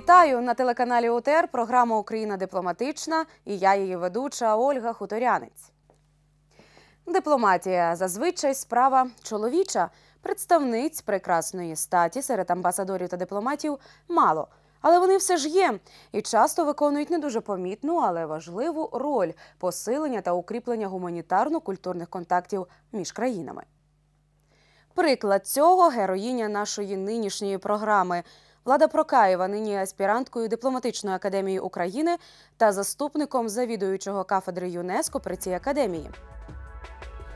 Вітаю на телеканалі УТР. Програма Україна дипломатична і я її ведуча Ольга Хуторянець. Дипломатія зазвичай справа чоловіча. Представниць прекрасної статі серед амбасадорів та дипломатів мало. Але вони все ж є і часто виконують не дуже помітну, але важливу роль посилення та укріплення гуманітарно-культурних контактів між країнами. Приклад цього героїня нашої нинішньої програми. Влада Прокаєва нині аспіранткою дипломатичної академії України та заступником завідуючого кафедри ЮНЕСКО при цій академії.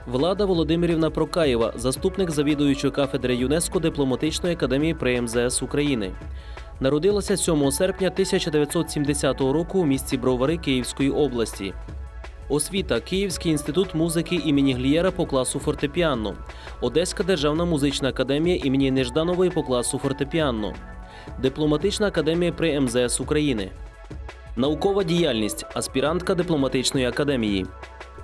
Влада Володимирівна Прокаєва, заступник завідуючої кафедри ЮНЕСКО дипломатичної академії при МЗС України. Народилася 7 серпня 1970 року у місті Бровари Київської області. Освіта Київський інститут музики імені Глієра по класу фортепіано, Одеська державна музична академія імені Нежданової по класу фортепіано, Дипломатична академія при МЗС України, наукова діяльність, аспірантка дипломатичної академії.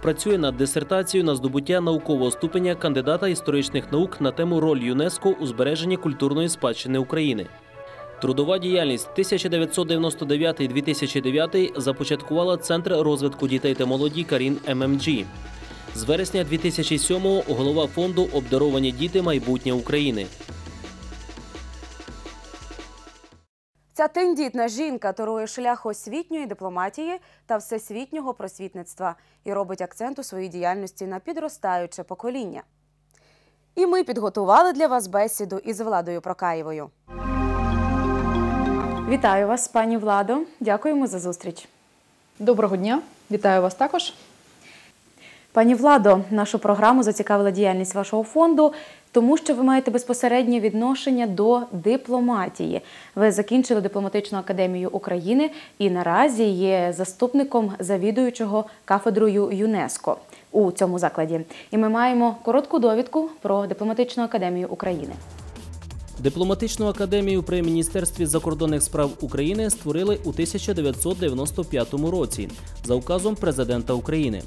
Працює над дисертацією на здобуття наукового ступеня кандидата історичних наук на тему роль ЮНЕСКО у збереженні культурної спадщини України. Трудова діяльність 1999-2009 започаткувала Центр розвитку дітей та молоді Карін ММГ. З вересня 2007-го голова фонду Обдаровані діти майбутнє України. Ця тендітна жінка торує шлях освітньої дипломатії та всесвітнього просвітництва і робить акцент у своїй діяльності на підростаюче покоління. І ми підготували для вас бесіду із Владою Прокаєвою. Вітаю вас, пані Владо. Дякуємо за зустріч. Доброго дня, вітаю вас також. Пані Владо, нашу програму зацікавила діяльність вашого фонду, тому що ви маєте безпосереднє відношення до дипломатії. Ви закінчили дипломатичну академію України і наразі є заступником завідуючого кафедрою ЮНЕСКО у цьому закладі. І ми маємо коротку довідку про дипломатичну академію України. Дипломатичну академію при Міністерстві закордонних справ України створили у 1995 році за указом президента України.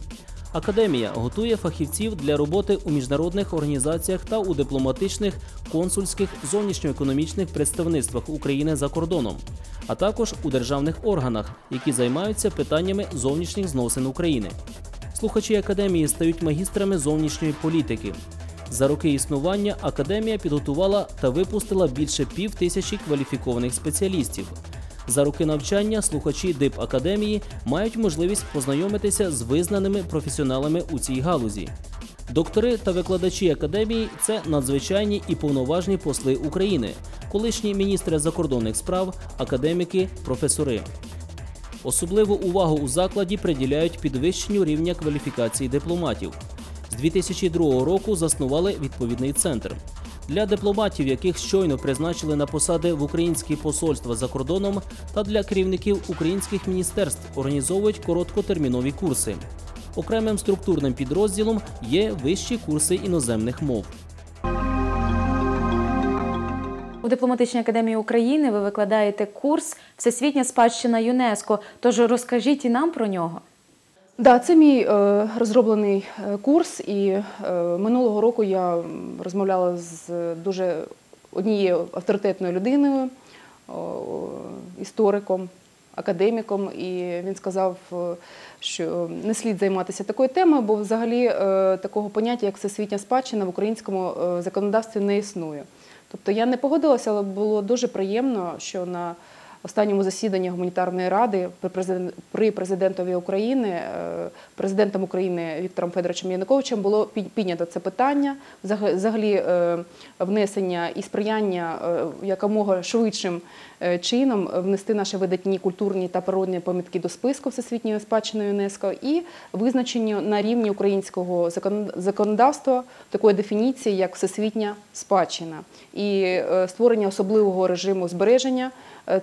Академія готує фахівців для роботи у міжнародних організаціях та у дипломатичних, консульських, зовнішньоекономічних представництвах України за кордоном, а також у державних органах, які займаються питаннями зовнішніх зносин України. Слухачі академії стають магістрами зовнішньої політики. За роки існування академія підготувала та випустила більше пів тисячі кваліфікованих спеціалістів. За роки навчання слухачі ДИП академії мають можливість познайомитися з визнаними професіоналами у цій галузі. Доктори та викладачі академії це надзвичайні і повноважні посли України, колишні міністри закордонних справ, академіки, професори. Особливу увагу у закладі приділяють підвищенню рівня кваліфікації дипломатів. З 2002 року заснували відповідний центр. Для дипломатів, яких щойно призначили на посади в українські посольства за кордоном, та для керівників українських міністерств організовують короткотермінові курси. Окремим структурним підрозділом є вищі курси іноземних мов. У дипломатичній академії України ви викладаєте курс Всесвітня спадщина ЮНЕСКО. Тож розкажіть і нам про нього. Да, це мій е, розроблений е, курс, і е, минулого року я розмовляла з дуже однією авторитетною людиною, істориком, академіком, і він сказав, що не слід займатися такою темою, бо взагалі такого поняття, як всесвітня спадщина в українському законодавстві не існує. Тобто я не погодилася, але було дуже приємно, що на останньому засіданні гуманітарної ради при президен- при президентові України, е, президентом України Віктором Федоровичем Януковичем було пі- піднято це питання, взагалі е, внесення і сприяння е, якомога швидшим чином внести наші видатні культурні та природні пам'ятки до списку всесвітньої спадщини ЮНЕСКО і визначенню на рівні українського закон- законодавства такої дефініції, як всесвітня спадщина, і створення особливого режиму збереження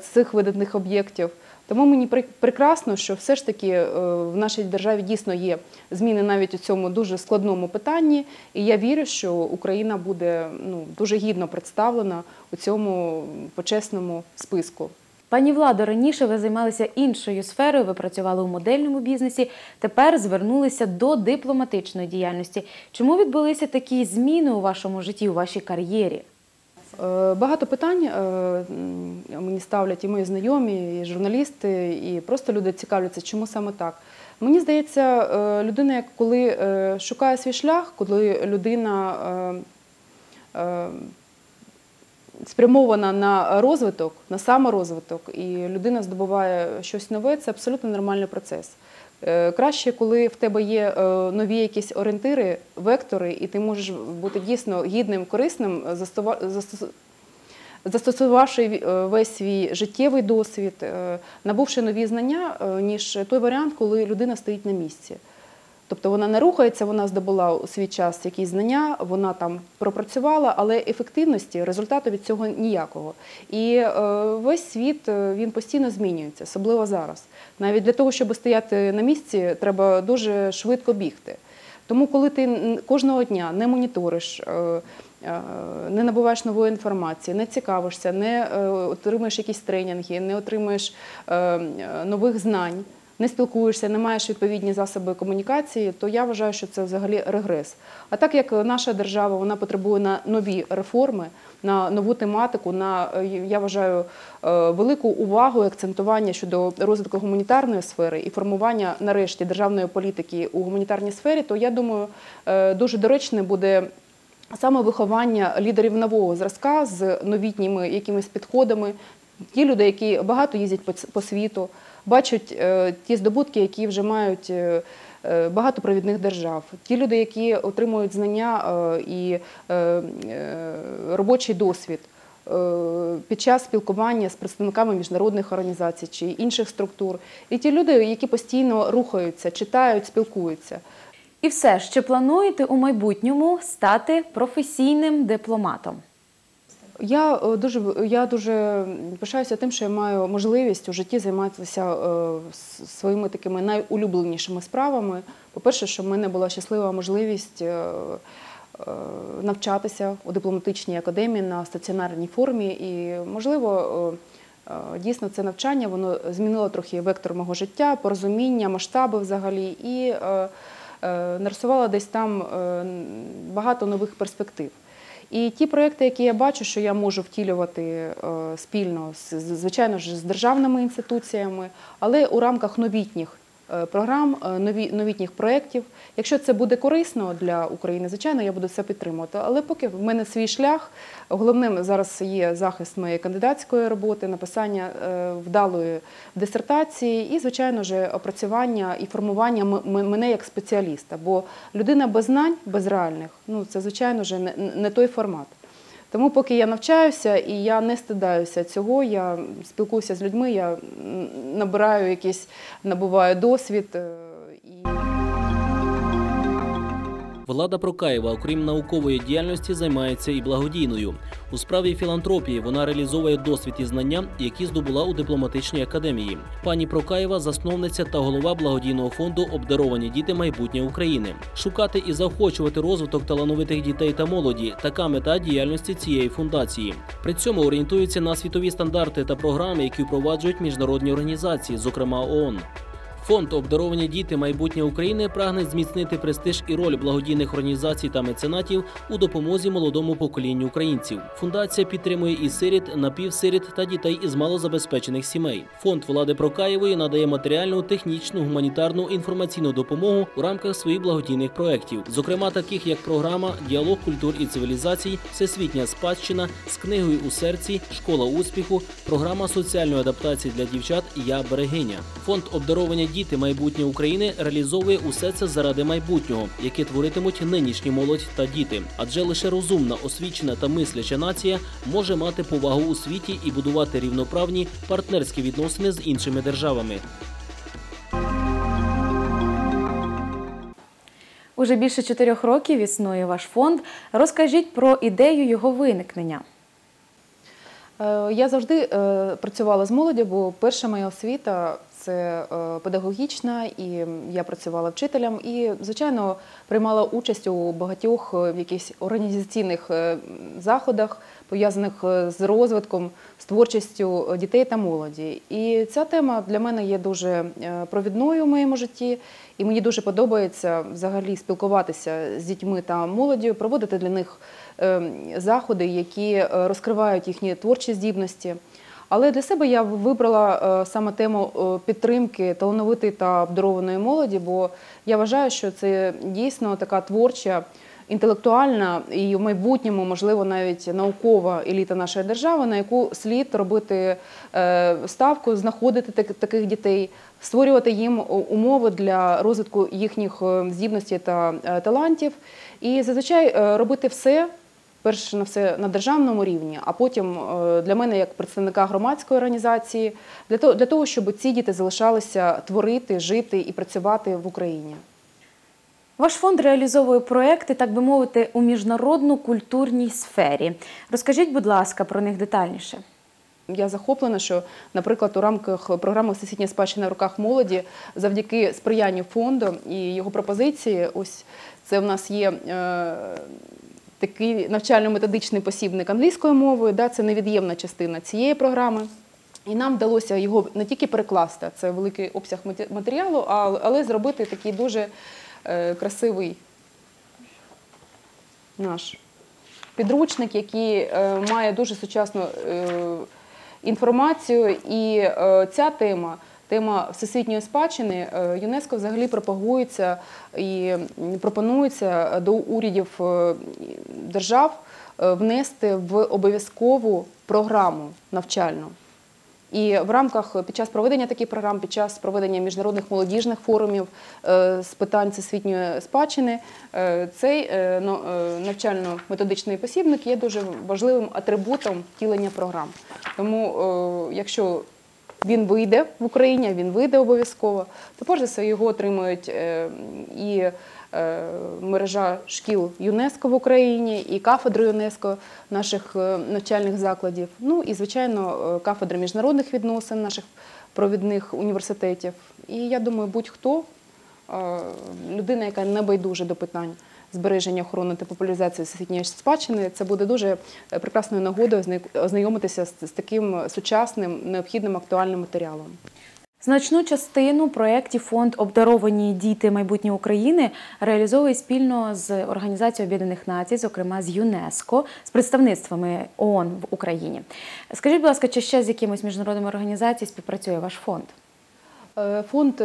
цих видатних об'єктів. Тому мені прекрасно, що все ж таки е, в нашій державі дійсно є зміни навіть у цьому дуже складному питанні. І я вірю, що Україна буде ну, дуже гідно представлена у цьому почесному списку. Пані Владо, раніше ви займалися іншою сферою, ви працювали у модельному бізнесі, тепер звернулися до дипломатичної діяльності. Чому відбулися такі зміни у вашому житті, у вашій кар'єрі? Е, Багато питань е, мені ставлять і мої знайомі, і журналісти, і просто люди цікавляться, чому саме так. Мені здається, е, людина, коли шукає свій шлях, коли людина спрямована на розвиток, на саморозвиток, і людина здобуває щось нове, це абсолютно нормальний процес. Е, Краще, коли в тебе є е, нові якісь орієнтири, вектори, і ти можеш бути дійсно гідним, корисним, застосувавши е, весь свій життєвий досвід, набувши нові знання, ніж той варіант, коли людина стоїть на місці. Тобто вона не рухається, вона здобула у свій час якісь знання, вона там пропрацювала, але ефективності, результату від цього ніякого. І е, весь світ е, він постійно змінюється, особливо зараз. Навіть для того, щоб стояти на місці, треба дуже швидко бігти. Тому, коли ти кожного дня не моніториш, е, е, не набуваєш нової інформації, не цікавишся, не отримуєш якісь тренінги, не отримуєш нових знань, не спілкуєшся, не маєш відповідні засоби комунікації, то я вважаю, що це взагалі регрес. А так як наша держава вона потребує на нові реформи, на нову тематику, на е, я вважаю е, велику увагу і акцентування щодо розвитку гуманітарної сфери і формування нарешті державної політики у гуманітарній сфері, то я думаю, е, дуже доречне буде. Саме виховання лідерів нового зразка з новітніми якимись підходами, ті люди, які багато їздять по світу, бачать е, ті здобутки, які вже мають е, е, багато провідних держав, ті люди, які отримують знання і робочий досвід під час спілкування з представниками міжнародних організацій чи інших структур, і ті люди, які постійно рухаються, читають, спілкуються. І все чи плануєте у майбутньому стати професійним дипломатом? Я е, дуже я дуже пишаюся тим, що я маю можливість у житті займатися е, своїми такими найулюбленішими справами. По-перше, що в мене була щаслива можливість е, навчатися у дипломатичній академії на стаціонарній формі. І, можливо, дійсно це навчання воно змінило трохи вектор мого життя, порозуміння, масштаби взагалі, і е, е, нарисувало десь там багато нових перспектив. І ті проекти, які я бачу, що я можу втілювати е, спільно звичайно ж з державними інституціями, але у рамках новітніх програм, е, нові, новітніх проєктів. Якщо це буде корисно для України, звичайно, я буду це підтримувати. Але поки в мене свій шлях, головним зараз є захист моєї кандидатської роботи, написання е, вдалої дисертації і, звичайно ж, опрацювання і формування мене як спеціаліста. Бо людина без знань, без реальних, ну це звичайно не, не той формат. Тому, поки я навчаюся і я не стидаюся цього, я спілкуюся з людьми, я набираю якийсь, набуваю досвід. Влада Прокаєва, окрім наукової діяльності, займається і благодійною. У справі філантропії вона реалізовує досвід і знання, які здобула у дипломатичній академії. Пані Прокаєва засновниця та голова благодійного фонду Обдаровані діти майбутнє України. Шукати і заохочувати розвиток талановитих дітей та молоді така мета діяльності цієї фундації. При цьому орієнтується на світові стандарти та програми, які впроваджують міжнародні організації, зокрема ООН. Фонд Обдаровані діти майбутнє України прагне зміцнити престиж і роль благодійних організацій та меценатів у допомозі молодому поколінню українців. Фундація підтримує і сиріт, напівсиріт та дітей із малозабезпечених сімей. Фонд влади Прокаєвої надає матеріальну, технічну, гуманітарну інформаційну допомогу у рамках своїх благодійних проєктів, зокрема таких як програма Діалог культур і цивілізацій, Всесвітня спадщина з книгою у серці, школа успіху, програма соціальної адаптації для дівчат Я берегиня. Фонд обдаровані діти майбутнє України реалізовує усе це заради майбутнього, яке творитимуть нинішні молодь та діти. Адже лише розумна, освічена та мисляча нація може мати повагу у світі і будувати рівноправні партнерські відносини з іншими державами. Уже більше чотирьох років існує ваш фонд. Розкажіть про ідею його виникнення. Е, Я завжди е, працювала з молоддю, бо перша моя освіта це е, педагогічна, і я працювала вчителем. І, звичайно, приймала участь у багатьох е, якихось організаційних е, заходах, пов'язаних з розвитком, з творчістю дітей та молоді. І ця тема для мене є дуже провідною в моєму житті. І мені дуже подобається взагалі спілкуватися з дітьми та молоддю, проводити для них е, заходи, які розкривають їхні творчі здібності. Але для себе я вибрала е, саме тему е, підтримки талановитої та обдарованої молоді, бо я вважаю, що це дійсно така творча, інтелектуальна і в майбутньому, можливо, навіть наукова еліта нашої держави, на яку слід робити е, ставку, знаходити таких дітей, створювати їм умови для розвитку їхніх здібностей та талантів, і зазвичай робити все перш на все на державному рівні, а потім е, для мене, як представника громадської організації, для того, для того, щоб ці діти залишалися творити, жити і працювати в Україні. Ваш фонд реалізовує проекти, так би мовити, у міжнародно-культурній сфері. Розкажіть, будь ласка, про них детальніше. Я захоплена, що, наприклад, у рамках програми Всесвітня спадщина в руках молоді, завдяки сприянню фонду і його пропозиції, ось це в нас є. Такий навчально-методичний посібник англійською мовою, да, це невід'ємна частина цієї програми. І нам вдалося його не тільки перекласти, це великий обсяг матеріалу, але зробити такий дуже е, красивий наш підручник, який е, має дуже сучасну е, інформацію. І ця тема, тема всесвітньої спадщини, е, ЮНЕСКО взагалі пропагується і пропонується до урядів е, держав е, внести в обов'язкову програму навчальну. І в рамках під час проведення таких програм, під час проведення міжнародних молодіжних форумів з питань всесвітньої спадщини, цей но- навчально-методичний посібник є дуже важливим атрибутом втілення програм. Тому, якщо він вийде в Україні, він вийде обов'язково, все його отримують е, і е, мережа шкіл ЮНЕСКО в Україні, і кафедри ЮНЕСКо наших е, навчальних закладів. Ну і звичайно, кафедри міжнародних відносин наших провідних університетів. І я думаю, будь-хто людина, яка не байдужа до питань збереження охорони та популяризації всесвітньої спадщини, це буде дуже е, прекрасною нагодою озна- ознайомитися з, таким сучасним, необхідним актуальним матеріалом. Значну частину проєктів фонд Обдаровані діти майбутнє України реалізовує спільно з Організацією Об'єднаних Націй, зокрема з ЮНЕСКО, з представництвами ООН в Україні. Скажіть, будь ласка, чи ще з якимось міжнародними організаціями співпрацює ваш фонд? Е, Фонд е,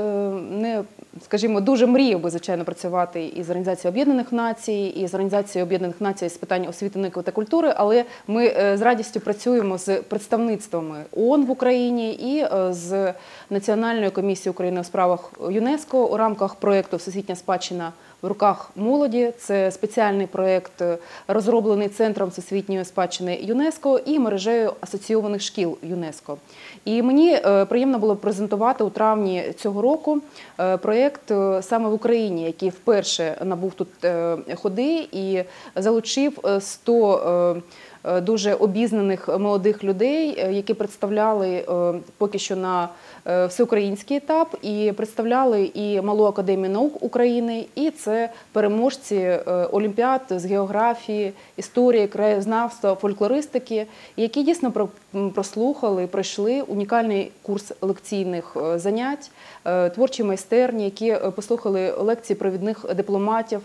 не, скажімо, дуже мріяв би, звичайно, працювати із Організацією Об'єднаних Націй, і з Організацією Об'єднаних Націй з питань освіти, науки та культури, але ми е, з радістю працюємо з представництвами ООН в Україні і з Національною комісією України у справах ЮНЕСКО у рамках проєкту Всесвітня спадщина в руках молоді. Це спеціальний проєкт, е, розроблений Центром всесвітньої спадщини ЮНЕСКО і мережею асоційованих шкіл ЮНЕСКО. І мені е, приємно було презентувати у травні цього року е, проєкт саме в Україні, який вперше набув тут ходи і залучив е, 100 е, е, дуже обізнаних молодих людей, е, які представляли е, поки що на е, всеукраїнський етап, і представляли і Малу академію наук України, і це переможці е, олімпіад з географії, історії, краєзнавства, фольклористики, які дійсно про- прослухали, пройшли унікальний курс лекційних е, занять, е, творчі майстерні, які е, послухали лекції провідних дипломатів,